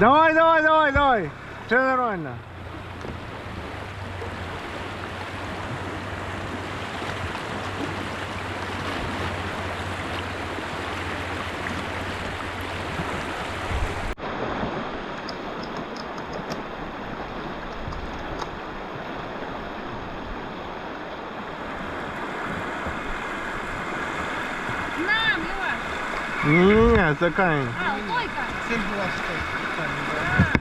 Давай, давай, давай, давай. Все нормально. На, Мила. Ні, це камінь. А, лойка. Просто подбираем.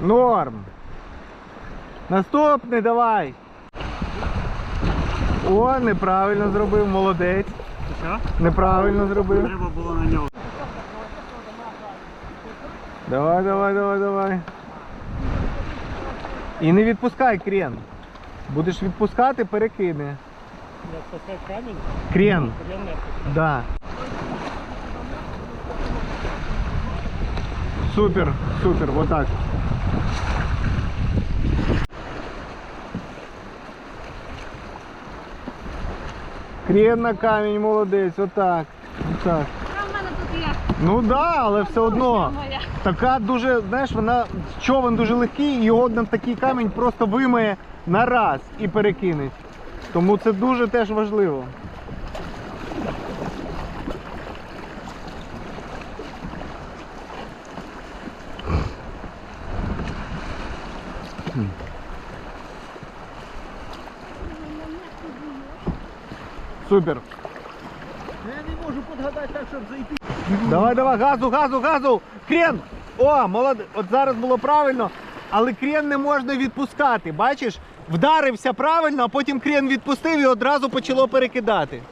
Норм. Наступний давай. О, неправильно зробив, молодець. Що? Неправильно зробив. Треба було на нього. Давай, давай, давай, давай. І не відпускай крен. Будеш відпускати, перекине. Я спасав камінь, Крен. не Да. Супер, супер, вот так. Крен на камінь, молодець, отак. Отак. Ну да, але все одно. Така дуже, знаєш, вона човен дуже легкий, його на такий камінь просто вимиє на раз і перекинеть. Тому це дуже теж важливо. Супер. Подгадати так, щоб зайти. Давай, давай, газу, газу, газу! Крен! О, молодець. От зараз було правильно, але крен не можна відпускати. Бачиш? Вдарився правильно, а потім крен відпустив і одразу почало перекидати.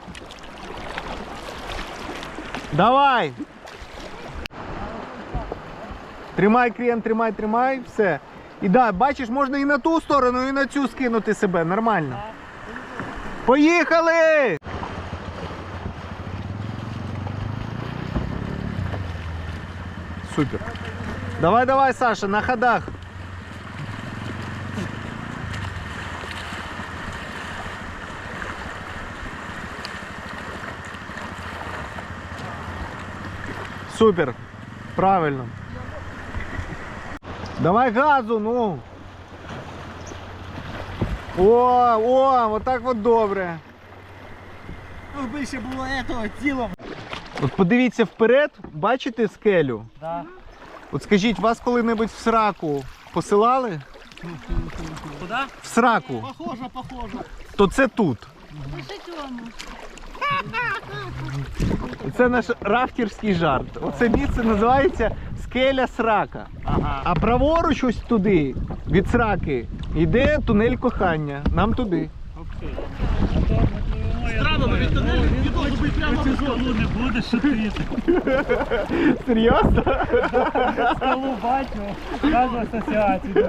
Давай! Тримай крен, тримай, тримай, все. І да, бачиш, можна і на ту сторону, і на цю скинути себе. Нормально. Поїхали! Супер. Давай, давай, Саша, на ходах. Супер. Правильно. Давай газу, ну. О, о, вот так вот добре. Ну, більше було этого тілом. От подивіться вперед, бачите скелю? Да. От скажіть, вас коли-небудь в сраку посилали? Куди? В сраку. Похоже, похоже. То це тут. Це наш рафтірський жарт. Оце місце називається скеля срака. Ага. А праворуч ось туди, від сраки, йде тунель кохання. Нам туди. Ведь туннель не должен прямо Цю скалу не будеш шутити. Серйозно? Скалу бачу, кажу асоціацію.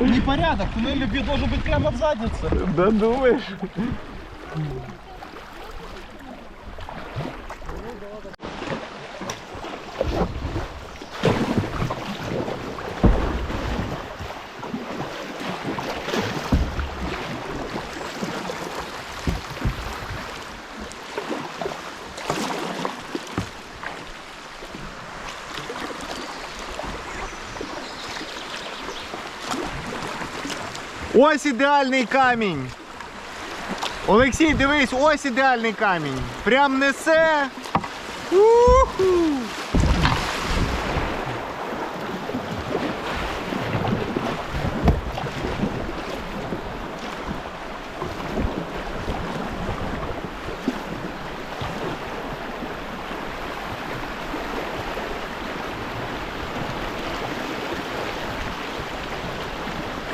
Непорядок, тунель любви должен быть прямо в заднице. Да думаєш? Ось ідеальний камінь. Олексій, дивись, ось ідеальний камінь. Прям несе. Уху.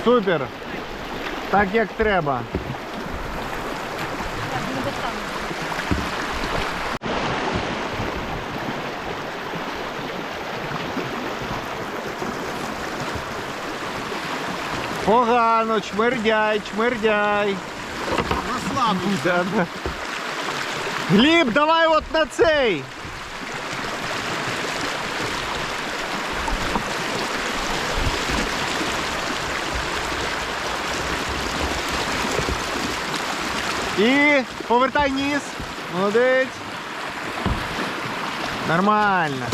Супер. Так як треба. Погано. Расслабься. Да, да. Гліб, давай от на цей. І повертай ніс. Молодець. Нормально.